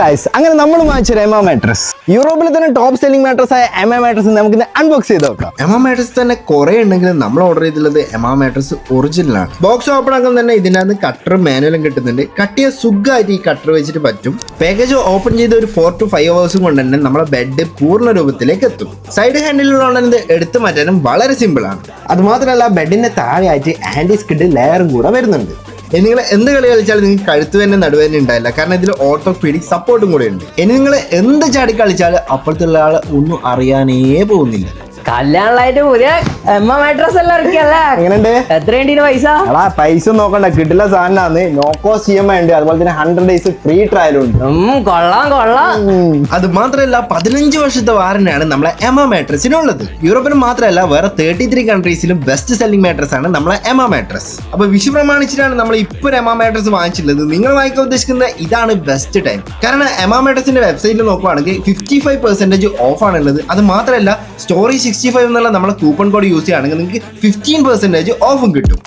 Guys അങ്ങനെ നമ്മൾ വാങ്ങിച്ചൊരു എമ mattress യൂറോപ്പിലെ തന്നെ ടോപ്പ് സെല്ലിംഗ് മാട്രസ് ആയ എമ മാട്രസ് നമുക്ക് അൺബോക്സ് ചെയ്ത് നോക്കാം എമ മാട്രസ് തന്നെ കുറെ ഉണ്ടെങ്കിലും നമ്മൾ ഓർഡർ ചെയ്തിട്ടുള്ളത് എമ മാട്രസ് ഒറിജിനൽ ആണ്. ബോക്സ് ഓപ്പൺ ആക്കുമ്പോൾ തന്നെ ഇതിനകത്ത് കട്ടറും മാനുവലും കിട്ടുന്നുണ്ട്. കട്ടിയ സുഖമായിട്ട് ഈ കട്ടർ വെച്ചിട്ട് പറ്റും. പാക്കേജ് ഓപ്പൺ ചെയ്ത് ഒരു ഫോർ ടു ഫൈവ് ഹവേഴ്സും കൊണ്ട് തന്നെ നമ്മളെ ബെഡ് പൂർണ രൂപത്തിലേക്ക് എത്തും. സൈഡ് ഹാൻഡിലുള്ളതുകൊണ്ട് ഇത് എടുത്തു മാറ്റാനും വളരെ സിമ്പിൾ ആണ്. അത് മാത്രമല്ല ബെഡിന്റെ താഴെയായിട്ട് ആന്റി സ്കിഡ് ലെയറും കൂടെ വരുന്നുണ്ട്. ഇനി നിങ്ങൾ എന്ത് കളി കളിച്ചാലും നിങ്ങൾക്ക് കഴുത്ത് തന്നെ നടുവേദന ഉണ്ടായില്ല കാരണം ഇതിൽ ഓർത്തോപീഡിക് സപ്പോർട്ടും കൂടെ ഉണ്ട്. ഇനി നിങ്ങൾ എന്ത് ചാടി കളിച്ചാലും അപ്പുറത്തുള്ള ആൾ ഒന്നും അറിയാനേ പോകുന്നില്ല. കല്യാണമായിട്ട് പുതിയ എമ്മ മാട്രസ് എല്ലാം ഇറക്കിയല്ലേ? എങ്ങനെയുണ്ട്? എത്രയുണ്ട് പൈസ? എടാ പൈസ നോക്കണ്ട. കിട്ടില്ല സാധനമാണ് നോക്കോ സി എം ഉണ്ട്. അതുപോലെ തന്നെ ഹൺഡ്രഡ് ഡേയ്സ് ഫ്രീ ട്രയൽ ഉണ്ട്. കൊള്ളാം കൊള്ളാം. അത് മാത്രമല്ല പതിനഞ്ച് വർഷത്തെ വാറന്റാണ് നമ്മളെ എമ മാട്രസിനുള്ളത് യൂറോപ്പിന് മാത്രമല്ല വേറെ തേർട്ടി ത്രീ കൺട്രീസിലും ബെസ്റ്റ് സെല്ലിംഗ് മാട്രസ് ആണ് നമ്മളെ എമ മാട്രസ് അപ്പൊ വിഷു പ്രമാണിച്ചിട്ടാണ് നമ്മൾ ഇപ്പോൾ എമ മാട്രസ് വാങ്ങിച്ചിട്ടുള്ളത്. നിങ്ങൾ വാങ്ങിക്കാൻ ഉദ്ദേശിക്കുന്ന ഇതാണ് ബെസ്റ്റ് ടൈം കാരണം എമ മാട്രസിന്റെ വെബ്സൈറ്റിൽ നോക്കുവാണെങ്കിൽ ഫിഫ്റ്റി ഫൈവ് പെർസെന്റേജ് ഓഫ് ആണുള്ളത്. അത് മാത്രമല്ല സ്റ്റോറി സിക്സ്റ്റി ഫൈവ് എന്നുള്ള നമ്മളെ കൂപ്പൺ കോഡ് യൂസ് ചെയ്യുകയാണെങ്കിൽ നിങ്ങൾക്ക് ഫിഫ്റ്റീൻ പെർസെന്റേജ് ഓഫും കിട്ടും.